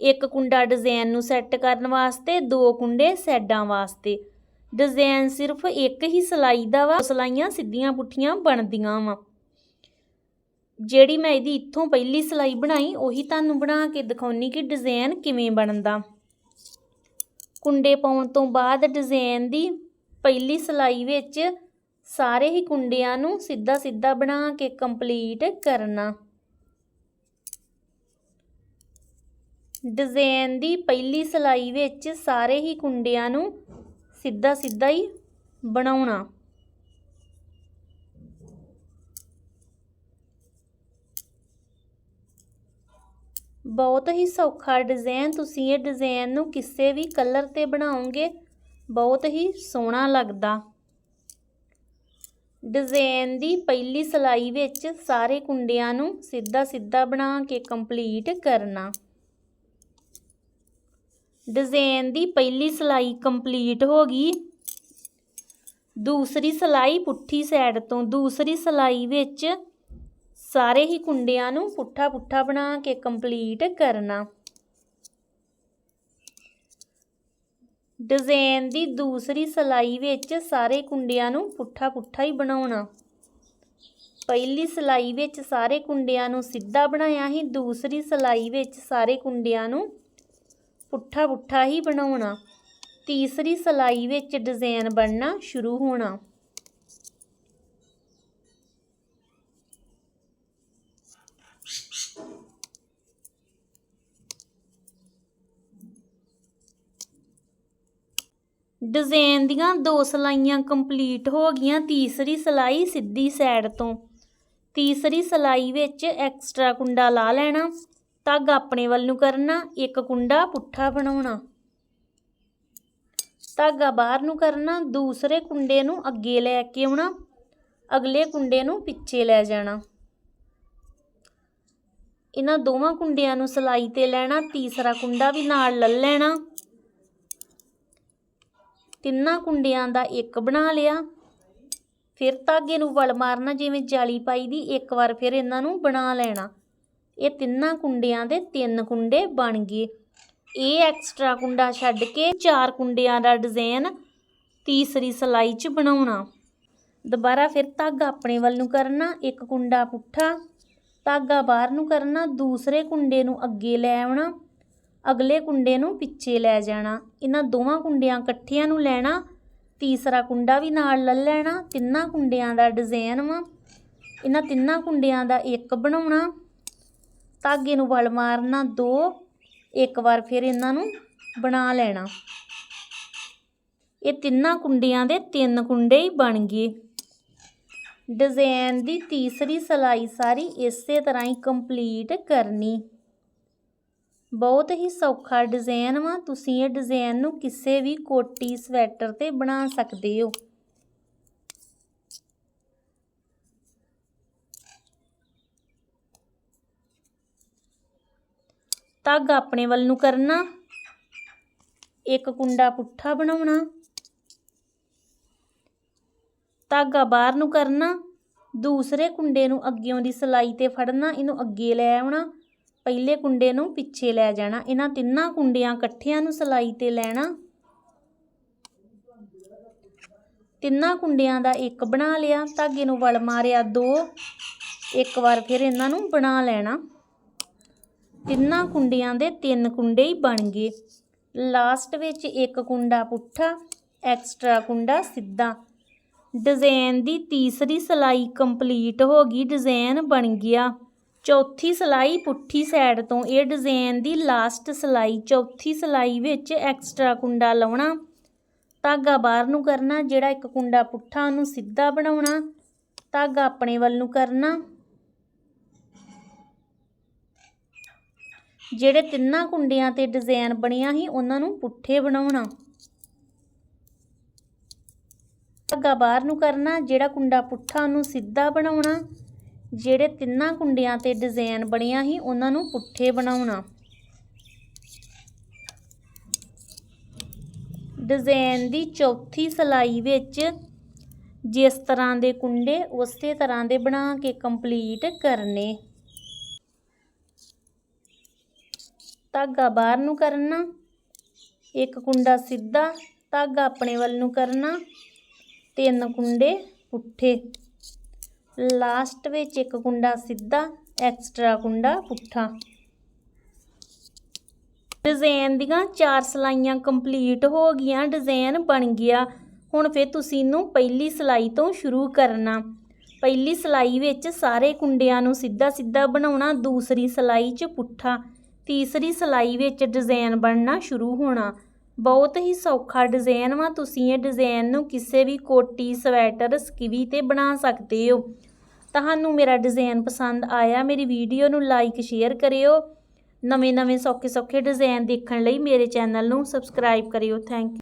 ਇੱਕ ਕੁੰਡਾ ਡਿਜ਼ਾਈਨ ਨੂੰ ਸੈੱਟ ਕਰਨ ਵਾਸਤੇ, ਦੋ ਕੁੰਡੇ ਸੈਡਾਂ ਵਾਸਤੇ। ਡਿਜ਼ਾਈਨ ਸਿਰਫ ਇੱਕ ਹੀ ਸਲਾਈ ਦਾ ਵਾ, ਸਲਾਈਆਂ ਸਿੱਧੀਆਂ ਪੁੱਠੀਆਂ ਬਣਦੀਆਂ ਵਾ। ਜਿਹੜੀ ਮੈਂ ਇਹਦੀ ਇੱਥੋਂ ਪਹਿਲੀ ਸਲਾਈ ਬਣਾਈ, ਉਹੀ ਤੁਹਾਨੂੰ ਬਣਾ ਕੇ ਦਿਖਾਉਣੀ ਕਿ ਡਿਜ਼ਾਈਨ ਕਿਵੇਂ ਬਣਦਾ। ਕੁੰਡੇ ਪਾਉਣ ਤੋਂ ਬਾਅਦ ਡਿਜ਼ਾਈਨ ਦੀ ਪਹਿਲੀ ਸਲਾਈ ਵਿੱਚ ਸਾਰੇ ਹੀ ਕੁੰਡਿਆਂ ਨੂੰ ਸਿੱਧਾ ਸਿੱਧਾ ਬਣਾ ਕੇ ਕੰਪਲੀਟ ਕਰਨਾ। ਡਿਜ਼ਾਈਨ ਦੀ ਪਹਿਲੀ ਸਲਾਈ ਵਿੱਚ ਸਾਰੇ ਹੀ ਕੁੰਡਿਆਂ ਨੂੰ ਸਿੱਧਾ ਸਿੱਧਾ ਹੀ ਬਣਾਉਣਾ। ਬਹੁਤ ਹੀ ਸੌਖਾ ਡਿਜ਼ਾਈਨ ਤੁਸੀਂ ਇਹ ਡਿਜ਼ਾਈਨ ਨੂੰ ਕਿਸੇ ਵੀ ਕਲਰ ਤੇ ਬਣਾਓਗੇ, ਬਹੁਤ ਹੀ ਸੋਹਣਾ ਲੱਗਦਾ। ਡਿਜ਼ਾਈਨ ਦੀ ਪਹਿਲੀ ਸਲਾਈ ਵਿੱਚ ਸਾਰੇ ਕੁੰਡਿਆਂ ਨੂੰ ਸਿੱਧਾ ਸਿੱਧਾ ਬਣਾ ਕੇ ਕੰਪਲੀਟ ਕਰਨਾ। ਡਿਜ਼ਾਈਨ ਦੀ ਪਹਿਲੀ ਸਲਾਈ ਕੰਪਲੀਟ ਹੋ ਗਈ। ਦੂਸਰੀ ਸਲਾਈ ਪੁੱਠੀ ਸਾਈਡ ਤੋਂ, ਦੂਸਰੀ ਸਲਾਈ ਵਿੱਚ ਸਾਰੇ ਹੀ ਕੁੰਡਿਆਂ ਨੂੰ ਪੁੱਠਾ ਪੁੱਠਾ ਬਣਾ ਕੇ ਕੰਪਲੀਟ ਕਰਨਾ। ਡਿਜ਼ਾਈਨ ਦੀ ਦੂਸਰੀ ਸਲਾਈ ਵਿੱਚ ਸਾਰੇ ਕੁੰਡਿਆਂ ਨੂੰ ਪੁੱਠਾ ਪੁੱਠਾ ਹੀ ਬਣਾਉਣਾ। ਪਹਿਲੀ ਸਲਾਈ ਵਿੱਚ ਸਾਰੇ ਕੁੰਡਿਆਂ ਨੂੰ ਸਿੱਧਾ ਬਣਾਇਆ ਹੀ ਦੂਸਰੀ ਸਲਾਈ ਵਿੱਚ ਸਾਰੇ ਕੁੰਡਿਆਂ ਨੂੰ ਪੁੱਠਾ ਪੁੱਠਾ ਹੀ ਬਣਾਉਣਾ। ਤੀਸਰੀ ਸਲਾਈ ਵਿੱਚ ਡਿਜ਼ਾਈਨ ਬਣਨਾ ਸ਼ੁਰੂ ਹੋਣਾ। ਡਿਜ਼ਾਈਨ ਦੀਆਂ ਦੋ ਸਲਾਈਆਂ ਕੰਪਲੀਟ ਹੋ ਗਈਆਂ। ਤੀਸਰੀ ਸਲਾਈ ਸਿੱਧੀ ਸਾਈਡ ਤੋਂ। ਤੀਸਰੀ ਸਲਾਈ ਵਿੱਚ ਐਕਸਟਰਾ ਕੁੰਡਾ ਲਾ ਲੈਣਾ। ਧਾਗਾ ਆਪਣੇ ਵੱਲ ਨੂੰ ਕਰਨਾ, ਇੱਕ ਕੁੰਡਾ ਪੁੱਠਾ ਬਣਾਉਣਾ। ਧਾਗਾ ਬਾਹਰ ਨੂੰ ਕਰਨਾ, ਦੂਸਰੇ ਕੁੰਡੇ ਨੂੰ ਅੱਗੇ ਲੈ ਕੇ ਆਉਣਾ, ਅਗਲੇ ਕੁੰਡੇ ਨੂੰ ਪਿੱਛੇ ਲੈ ਜਾਣਾ। ਇਹਨਾਂ ਦੋਵਾਂ ਕੁੰਡਿਆਂ ਨੂੰ ਸਲਾਈ ਤੇ ਲੈਣਾ, ਤੀਸਰਾ ਕੁੰਡਾ ਵੀ ਨਾਲ ਲੈ ਲੈਣਾ। ਤਿੰਨਾਂ ਕੁੰਡਿਆਂ ਦਾ ਇੱਕ ਬਣਾ ਲਿਆ। ਫਿਰ ਧਾਗੇ ਨੂੰ ਵਲ ਮਾਰਨਾ, ਜਿਵੇਂ ਜਾਲੀ ਪਾਈ ਦੀ, ਇੱਕ ਵਾਰ ਫਿਰ ਇਹਨਾਂ ਨੂੰ ਬਣਾ ਲੈਣਾ। ਇਹ ਤਿੰਨਾਂ ਕੁੰਡਿਆਂ ਦੇ ਤਿੰਨ ਕੁੰਡੇ ਬਣ ਗਏ। ਇਹ ਐਕਸਟਰਾ ਕੁੰਡਾ ਛੱਡ ਕੇ ਚਾਰ ਕੁੰਡਿਆਂ ਦਾ ਡਿਜ਼ਾਈਨ ਤੀਸਰੀ ਸਲਾਈ 'ਚ ਬਣਾਉਣਾ। ਦੁਬਾਰਾ ਫਿਰ ਧਾਗਾ ਆਪਣੇ ਵੱਲ ਨੂੰ ਕਰਨਾ, ਇੱਕ ਕੁੰਡਾ ਪੁੱਠਾ, ਧਾਗਾ ਬਾਹਰ ਨੂੰ ਕਰਨਾ, ਦੂਸਰੇ ਕੁੰਡੇ ਨੂੰ ਅੱਗੇ ਲੈ ਆਉਣਾ, ਅਗਲੇ ਕੁੰਡੇ ਨੂੰ ਪਿੱਛੇ ਲੈ ਜਾਣਾ। ਇਹਨਾਂ ਦੋਵਾਂ ਕੁੰਡਿਆਂ ਇਕੱਠਿਆਂ ਨੂੰ ਲੈਣਾ, ਤੀਸਰਾ ਕੁੰਡਾ ਵੀ ਨਾਲ ਲੈ ਲੈਣਾ, ਤਿੰਨਾਂ ਕੁੰਡਿਆਂ ਦਾ ਡਿਜ਼ਾਈਨ ਵਾ। ਇਹਨਾਂ ਤਿੰਨਾਂ ਕੁੰਡਿਆਂ ਦਾ ਇੱਕ ਬਣਾਉਣਾ। ਧਾਗੇ ਨੂੰ ਵਲ ਮਾਰਨਾ ਦੋ, ਇੱਕ ਵਾਰ ਫਿਰ ਇਹਨਾਂ ਨੂੰ ਬਣਾ ਲੈਣਾ। ਇਹ ਤਿੰਨਾਂ ਕੁੰਡਿਆਂ ਦੇ ਤਿੰਨ ਕੁੰਡੇ ਹੀ ਬਣ ਗਏ। ਡਿਜ਼ਾਈਨ ਦੀ ਤੀਸਰੀ ਸਲਾਈ ਸਾਰੀ ਇਸੇ ਤਰ੍ਹਾਂ ਹੀ ਕੰਪਲੀਟ ਕਰਨੀ। ਬਹੁਤ ਹੀ ਸੌਖਾ ਡਿਜ਼ਾਈਨ ਵਾ, ਤੁਸੀਂ ਇਹ ਡਿਜ਼ਾਈਨ ਨੂੰ ਕਿਸੇ ਵੀ ਕੋਟੀ, ਸਵੈਟਰ ਤੇ ਬਣਾ ਸਕਦੇ ਹੋ। ਧਾਗਾ ਆਪਣੇ ਵੱਲ ਨੂੰ ਕਰਨਾ। ਇੱਕ ਕੁੰਡਾ ਪੁੱਠਾ ਬਣਾਉਣਾ। ਧਾਗਾ ਬਾਹਰ ਨੂੰ ਕਰਨਾ। ਦੂਸਰੇ ਕੁੰਡੇ ਨੂੰ ਅੱਗਿਓਂ ਦੀ ਸਲਾਈ ਤੇ ਫੜਨਾ, ਇਹਨੂੰ ਅੱਗੇ ਲੈ ਆਉਣਾ। ਪਹਿਲੇ ਕੁੰਡੇ ਨੂੰ ਪਿੱਛੇ ਲੈ ਜਾਣਾ। ਇਹਨਾਂ ਤਿੰਨਾਂ ਕੁੰਡਿਆਂ ਇਕੱਠਿਆਂ ਨੂੰ ਸਲਾਈ ਤੇ ਲੈਣਾ। ਤਿੰਨਾਂ ਕੁੰਡਿਆਂ ਦਾ ਇੱਕ ਬਣਾ ਲਿਆ। ਧਾਗੇ ਨੂੰ ਵਲ ਮਾਰਿਆ ਦੋ। ਇੱਕ ਵਾਰ ਫਿਰ ਇਹਨਾਂ ਨੂੰ ਬਣਾ ਲੈਣਾ। ਤਿੰਨਾਂ ਕੁੰਡਿਆਂ ਦੇ ਤਿੰਨ ਕੁੰਡੇ ਹੀ ਬਣ ਗਏ। ਲਾਸਟ ਵਿੱਚ ਇੱਕ ਕੁੰਡਾ ਪੁੱਠਾ, ਐਕਸਟਰਾ ਕੁੰਡਾ ਸਿੱਧਾ। ਡਿਜ਼ਾਈਨ ਦੀ ਤੀਸਰੀ ਸਲਾਈ ਕੰਪਲੀਟ ਹੋ ਗਈ ਡਿਜ਼ਾਈਨ ਬਣ ਗਿਆ। ਚੌਥੀ ਸਲਾਈ ਪੁੱਠੀ ਸਾਈਡ ਤੋਂ, ਇਹ ਡਿਜ਼ਾਈਨ ਦੀ ਲਾਸਟ ਸਲਾਈ, ਚੌਥੀ ਸਲਾਈ ਵਿੱਚ ਐਕਸਟਰਾ ਕੁੰਡਾ ਲਾਉਣਾ। ਧਾਗਾ ਬਾਹਰ ਨੂੰ ਕਰਨਾ, ਜਿਹੜਾ ਇੱਕ ਕੁੰਡਾ ਪੁੱਠਾ ਉਹਨੂੰ ਸਿੱਧਾ ਬਣਾਉਣਾ। ਧਾਗਾ ਆਪਣੇ ਵੱਲ ਨੂੰ ਕਰਨਾ। ਜਿਹੜੇ ਤਿੰਨਾਂ ਕੁੰਡਿਆਂ ਤੇ ਡਿਜ਼ਾਈਨ ਬਣਿਆ ਸੀ, ਉਹਨਾਂ ਨੂੰ ਪੁੱਠੇ ਬਣਾਉਣਾ। ਧਾਗਾ ਬਾਹਰ ਨੂੰ ਕਰਨਾ, ਜਿਹੜਾ ਕੁੰਡਾ ਪੁੱਠਾ, ਉਹਨੂੰ ਸਿੱਧਾ ਬਣਾਉਣਾ। ਜਿਹੜੇ ਤਿੰਨਾਂ ਕੁੰਡਿਆਂ ਤੇ ਡਿਜ਼ਾਈਨ ਬਣਿਆ ਸੀ, ਉਹਨਾਂ ਨੂੰ ਪੁੱਠੇ ਬਣਾਉਣਾ। ਡਿਜ਼ਾਈਨ ਦੀ ਚੌਥੀ ਸਲਾਈ ਵਿੱਚ ਜਿਸ ਤਰ੍ਹਾਂ ਦੇ ਕੁੰਡੇ, ਉਸੇ ਤਰ੍ਹਾਂ ਦੇ ਬਣਾ ਕੇ ਕੰਪਲੀਟ ਕਰਨੇ। ਧਾਗਾ ਬਾਹਰ ਨੂੰ ਕਰਨਾ। ਇੱਕ ਕੁੰਡਾ ਸਿੱਧਾ ਧਾਗਾ ਆਪਣੇ ਵੱਲ ਨੂੰ ਕਰਨਾ। ਤਿੰਨ ਕੁੰਡੇ ਪੁੱਠੇ। ਲਾਸਟ ਵਿੱਚ ਇੱਕ ਕੁੰਡਾ ਸਿੱਧਾ, ਐਕਸਟਰਾ ਕੁੰਡਾ ਪੁੱਠਾ। ਡਿਜ਼ਾਈਨ ਦੀਆਂ ਚਾਰ ਸਲਾਈਆਂ ਕੰਪਲੀਟ ਹੋ ਗਈਆਂ, ਡਿਜ਼ਾਈਨ ਬਣ ਗਿਆ। ਹੁਣ ਫਿਰ ਤੁਸੀਂ ਇਹਨੂੰ ਪਹਿਲੀ ਸਲਾਈ ਤੋਂ ਸ਼ੁਰੂ ਕਰਨਾ। ਪਹਿਲੀ ਸਲਾਈ ਵਿੱਚ ਸਾਰੇ ਕੁੰਡਿਆਂ ਨੂੰ ਸਿੱਧਾ ਸਿੱਧਾ ਬਣਾਉਣਾ, ਦੂਸਰੀ ਸਲਾਈ 'ਚ ਪੁੱਠਾ। ਤੀਸਰੀ ਸਲਾਈ ਵਿੱਚ ਡਿਜ਼ਾਈਨ ਬਣਨਾ ਸ਼ੁਰੂ ਹੋਣਾ। ਬਹੁਤ ਹੀ ਸੌਖਾ ਡਿਜ਼ਾਈਨ ਵਾ, ਤੁਸੀਂ ਇਹ ਡਿਜ਼ਾਈਨ ਨੂੰ ਕਿਸੇ ਵੀ ਕੋਟੀ, ਸਵੈਟਰ, ਸਕਿਵੀ ਤੇ ਬਣਾ ਸਕਦੇ ਹੋ। ਤੁਹਾਨੂੰ ਮੇਰਾ ਡਿਜ਼ਾਈਨ ਪਸੰਦ ਆਇਆ, ਮੇਰੀ ਵੀਡੀਓ ਨੂੰ ਲਾਈਕ, ਸ਼ੇਅਰ ਕਰਿਓ। ਨਵੇਂ ਨਵੇਂ ਸੌਖੇ ਸੌਖੇ ਡਿਜ਼ਾਈਨ ਦੇਖਣ ਲਈ ਮੇਰੇ ਚੈਨਲ ਨੂੰ ਸਬਸਕ੍ਰਾਈਬ ਕਰਿਓ। Thank you.